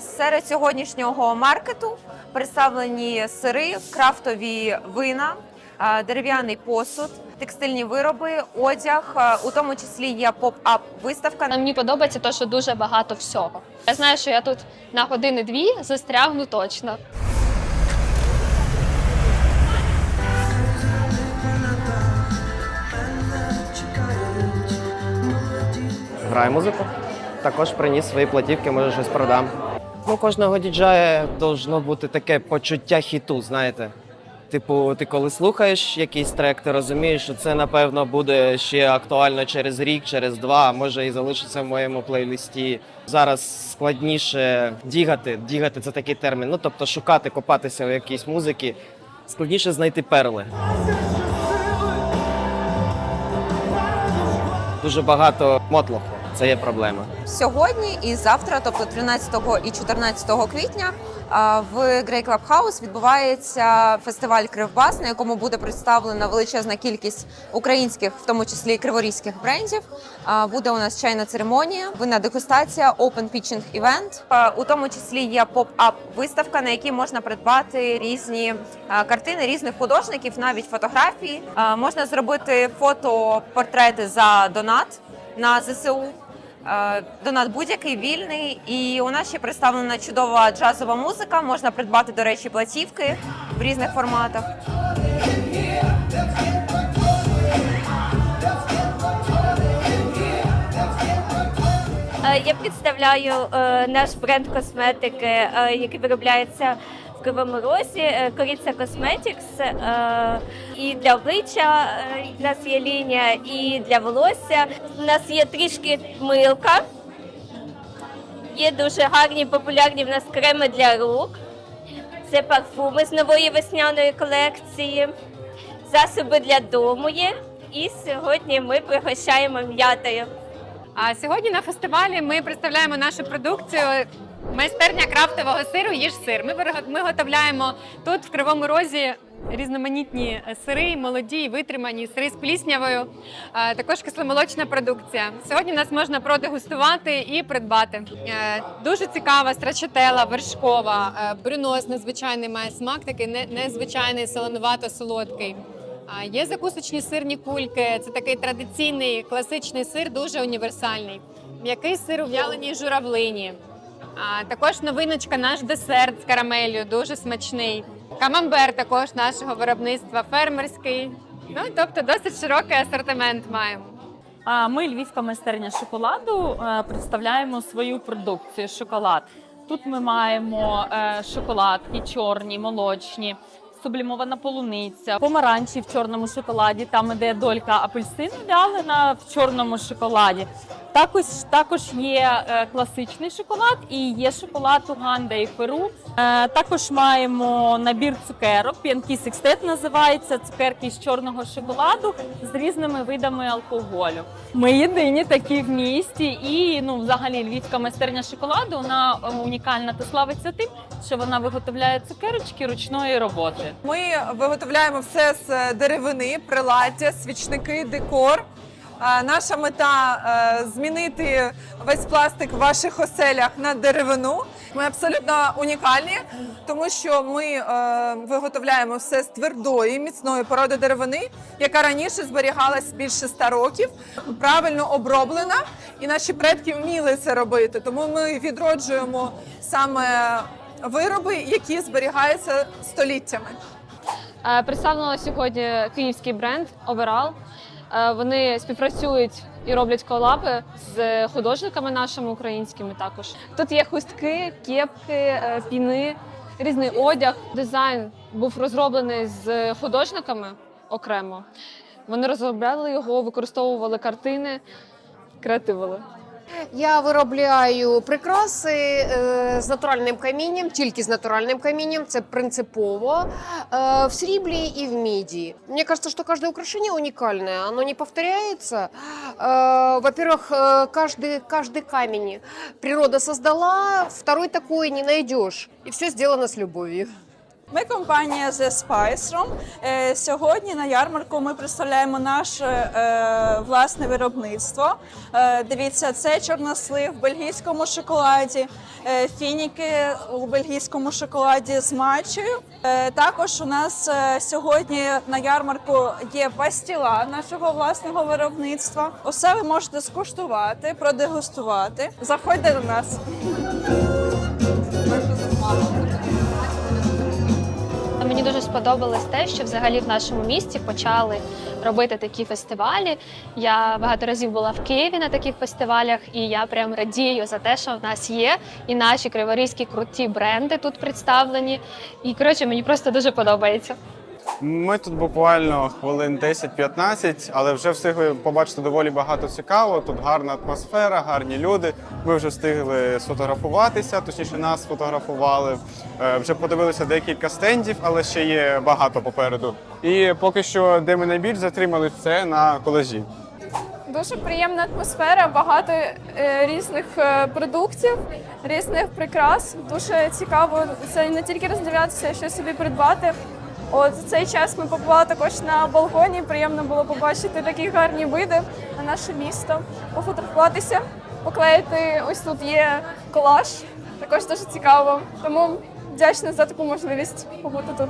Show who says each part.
Speaker 1: Серед сьогоднішнього маркету представлені сири, крафтові вина, дерев'яний посуд, текстильні вироби, одяг. У тому числі є поп-ап виставка.
Speaker 2: Мені подобається те, що дуже багато всього. Я знаю, що я тут на години-дві застрягну точно.
Speaker 3: Граю музику. Також приніс свої платівки, може щось продам. Ну, у кожного діджея должно бути таке почуття хіту, знаєте. Типу, ти коли слухаєш якийсь трек, ти розумієш, що це напевно буде ще актуально через рік, через два, може і залишиться в моєму плейлисті. Зараз складніше дігати. Дігати це такий термін. Ну тобто шукати, копатися в якійсь музиці. Складніше знайти перли. Дуже багато мотлоху. Це є проблема.
Speaker 1: Сьогодні і завтра, тобто 13 і 14 квітня, в Grey Club House відбувається фестиваль Кривбас, на якому буде представлена величезна кількість українських, в тому числі і криворізьких брендів. Буде у нас чайна церемонія, винна дегустація, open pitching event. У тому числі є поп-ап виставка, на якій можна придбати різні картини різних художників, навіть фотографії. Можна зробити фото-портрети за донат на ЗСУ. Е, Донат будь-який вільний, і у нас ще представлена чудова джазова музика. Можна придбати, до речі, платівки в різних форматах.
Speaker 4: Е, Я представляю е, наш бренд косметики, який виробляється Кривому Розі, е, Кориця Cosmetics. Е, І для обличчя е, у нас є лінія, і для волосся. У нас є трішки милка. Є дуже гарні, популярні в нас креми для рук. Це парфуми з нової весняної колекції, засоби для дому є. І сьогодні ми пригощаємо м'ятою.
Speaker 5: А сьогодні на фестивалі ми представляємо нашу продукцію майстерня крафтового сиру Їж сир. Ми ми виготовляємо тут в Кривому Розі різноманітні сири, молоді витримані сири з пліснявою, також кисломолочна продукція. Сьогодні нас можна продегустувати і придбати. Е, Дуже цікава страчателла, вершкова, е, брюнос незвичайний має смак, такий незвичайний солонувато-солодкий. Є закусочні сирні кульки. Це такий традиційний класичний сир, дуже універсальний. М'який сир у в'яленій журавлині. А також новиночка, наш десерт з карамелью, дуже смачний. Камамбер також нашого виробництва, фермерський. Ну тобто досить широкий асортимент маємо.
Speaker 6: А Ми Львівська майстерня шоколаду е, представляємо свою продукцію шоколад. Тут ми маємо е, шоколадки чорні, молочні, сублімована полуниця, помаранчі в чорному шоколаді, там іде долька апельсину вялена в чорному шоколаді. Також також є е, класичний шоколад і є шоколад Уганда і Перу. Е, також маємо набір цукерок. П'янкі Секстет називається цукерки з чорного шоколаду з різними видами алкоголю. Ми єдині такі в місті, і ну, взагалі львівська майстерня шоколаду вона е, унікальна та славиться тим, що вона виготовляє цукерочки ручної роботи.
Speaker 7: Ми виготовляємо все з деревини, приладдя, свічники, декор. Наша мета е, змінити весь пластик в ваших оселях на деревину. Ми абсолютно унікальні, тому що ми е, виготовляємо все з твердої, міцної породи деревини, яка раніше зберігалась більше ста років, правильно оброблена, і наші предки вміли це робити. Тому ми відроджуємо саме вироби, які зберігаються століттями.
Speaker 2: Е, Представлено сьогодні київський бренд Overall. Е, Вони співпрацюють і роблять колаби з художниками нашими українськими також. Тут є хустки, кепки, е, піни, різний одяг. Дизайн був розроблений з художниками окремо. Вони розробляли його, використовували картини, креативили.
Speaker 8: Я виробляю прикраси е, з натуральним камінням, тільки з натуральним камінням. Це принципово е, в сріблі і в міді. Мне кажется, что каждое украшение уникальное, оно не повторяется. Э, Во-первых, э, каждый, каждый камень природа создала, второй такой не найдешь. И все сделано с любовью.
Speaker 9: Ми компанія The Spice Room. Е, Сьогодні на ярмарку ми представляємо наше е, власне виробництво. Е, дивіться, це чорнослив в бельгійському шоколаді, фініки у бельгійському шоколаді з матчею. Е, також у нас сьогодні на ярмарку є пастіла нашого власного виробництва. Усе ви можете скуштувати, продегустувати. Заходьте до нас.
Speaker 10: Мені дуже сподобалось те, що взагалі в нашому місті почали робити такі фестивалі. Я багато разів була в Києві на таких фестивалях, і я прям радію за те, що в нас є і наші криворізькі круті бренди тут представлені. І коротше, мені просто дуже подобається.
Speaker 11: Ми тут буквально хвилин 10-15, але вже встигли побачити доволі багато цікавого. Тут гарна атмосфера, гарні люди. Ми вже встигли сфотографуватися, точніше нас фотографували. Е, Вже подивилися декілька стендів, але ще є багато попереду. І поки що, де ми найбільш затримались, це на колежі.
Speaker 12: Дуже приємна атмосфера, багато е, різних е, продуктів, різних прикрас. Дуже цікаво це не тільки роздивлятися, а щось собі придбати. От за цей час ми побували також на балконі. Приємно було побачити такі гарні види на наше місто, пофотографуватися, поклеїти. Ось тут є колаж. Також дуже цікаво. Тому вдячна за таку можливість побути тут.